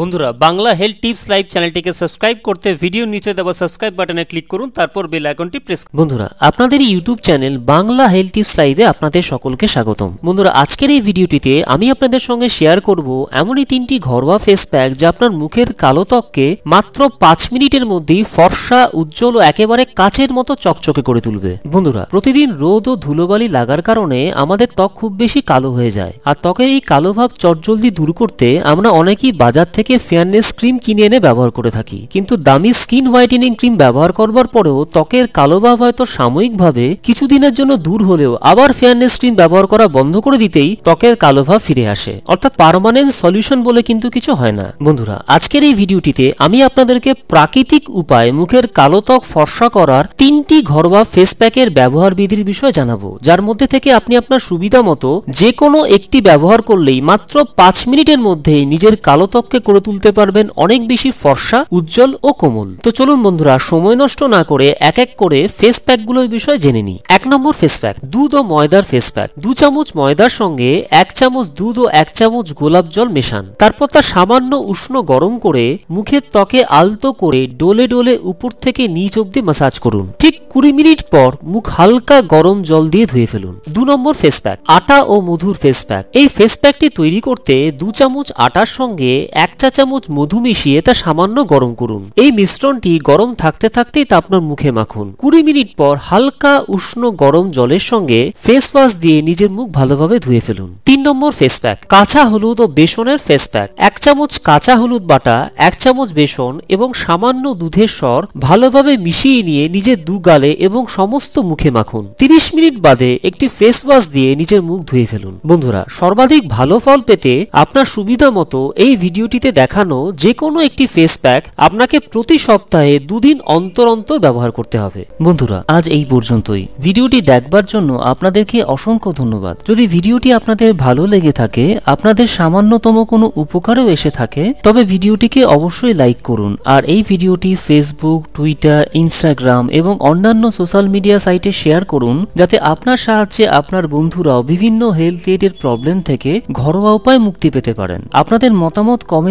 বন্ধুরা, Bangla health tips live চ্যানেলটিকে subscribe করতে ভিডিও নিচে দেওয়া সাবস্ক্রাইব বাটনে ক্লিক করুন, তারপর বেল আইকনটি প্রেস বন্ধুরা, আপনাদের YouTube channel Bangla health tips লাইভে আপনাদের সকলকে স্বাগতম। বন্ধুরা, আজকের এই ভিডিওটিতে আমি আপনাদের সঙ্গে শেয়ার করব এমনই তিনটি ঘরোয়া ফেস প্যাক যা আপনার মুখের কালো ত্বককে মাত্র পাঁচ মিনিটের মধ্যেই ফর্সা, উজ্জ্বল ও একেবারে কাচের মতো চকচকে করে তুলবে। বন্ধুরা, প্রতিদিন রোদ ও ধুলোবালি লাগার কারণে আমাদের ত্বক খুব বেশি কালো হয়ে যায়। আর ত্বকের এই কালো ভাব চটজলদি দূর করতে আমরা অনেকেই বাজার থেকে ফেয়ারনেস ক্রিম কিনে এনে ব্যবহার করে থাকি। কিন্তু দামি স্কিন হোয়াইটেনিং ক্রিম ব্যবহার করবার পরেও ত্বকের কালো ভাব হয়তো সাময়িকভাবে কিছুদিনের জন্য দূর হলেও আবার ফেয়ারনেস ক্রিম ব্যবহার করা বন্ধ করে দিতেই ত্বকের কালো ভাব ফিরে আসে। অর্থাৎ পার্মানেন্ট সলিউশন বলে কিন্তু কিছু হয় না। বন্ধুরা, আজকের এই ভিডিওটিতে আমি আপনাদেরকে প্রাকৃতিক উপায়ে মুখের কালো ত্বক ফর্সা করার তিনটি ঘরোয়া ফেস প্যাকের ব্যবহার বিধির বিষয়ে জানাব। যার মধ্যে থেকে আপনি আপনার সুবিধা মতো যে কোনো একটি ব্যবহার করলেই মাত্র পাঁচ মিনিটের মধ্যে নিজের কালো ত্বককে করে তুলতে পারবেন অনেক বেশি ফর্সা, উজ্জ্বল ও কোমল। তো চলুন বন্ধুরা, সময় নষ্ট না করে এক এক করে ফেস প্যাকগুলোর বিষয়ে জেনে নিই। এক নম্বর ফেস প্যাক দুধ ও ময়দার ফেস প্যাক দু চামচ ময়দার সঙ্গে এক চামচ দুধ ও এক চামচ গোলাপ জল মেশান। তারপর তা সামান্য উষ্ণ গরম করে মুখের ত্বকে আলতো করে ডোলে ডোলে উপর থেকে নিচ অব্দি মাসাজ করুন। ঠিক কুড়ি মিনিট পর মুখ হালকা গরম জল দিয়ে ধুয়ে ফেলুন। দু নম্বর ফেস প্যাক আটা ও মধুর ফেস প্যাক এই ফেস প্যাকটি তৈরি করতে দু চামচ আটার সঙ্গে এক চা চামচ মধু মিশিয়ে তা সামান্য গরম করুন। এই মিশ্রণটি গরম থাকতে থাকতেই তা আপনার মুখে মাখুন। কুড়ি মিনিট পর হালকা উষ্ণ গরম জলের সঙ্গে ফেস ওয়াশ দিয়ে নিজের মুখ ভালোভাবে ধুয়ে ফেলুন। তিন নম্বর ফেস প্যাক কাঁচা হলুদ ও বেসনের ফেস প্যাক এক চামচ কাঁচা হলুদ বাটা, এক চামচ বেসন এবং সামান্য দুধের স্বর ভালোভাবে মিশিয়ে নিয়ে নিজের দু গালে এবং সমস্ত মুখে মাখুন। তিরিশ মিনিট বাদে একটি ফেস ওয়াশ দিয়ে নিজের মুখ ধুয়ে ফেলুন। বন্ধুরা, সর্বাধিক ভালো ফল পেতে আপনার সুবিধা মতো এই ভিডিওটিতে দেখানো যে কোনো একটি ফেস প্যাক আপনাকে প্রতি সপ্তাহে দুদিন অন্তর অন্তর ব্যবহার করতে হবে। বন্ধুরা, আজ এই পর্যন্তই। ভিডিওটি দেখবার জন্য আপনাদেরকে অসংখ্য ধন্যবাদ। যদি ভিডিওটি আপনাদের ভালো লেগে থাকে, আপনাদের সামান্যতম কোনো উপকারও এসে থাকে, তবে ভিডিওটিকে অবশ্যই লাইক করুন। আর এই ভিডিওটি ফেসবুক টুইটার ইনস্টাগ্রাম এবং অন্যান্য সোশ্যাল মিডিয়া সাইটে শেয়ার করুন, যাতে আপনার সাহায্যে আপনার বন্ধুরাও বিভিন্ন হেলথ রিলেটেড প্রবলেম থেকে ঘরোয়া উপায় মুক্তি পেতে পারেন। আপনাদের মতামত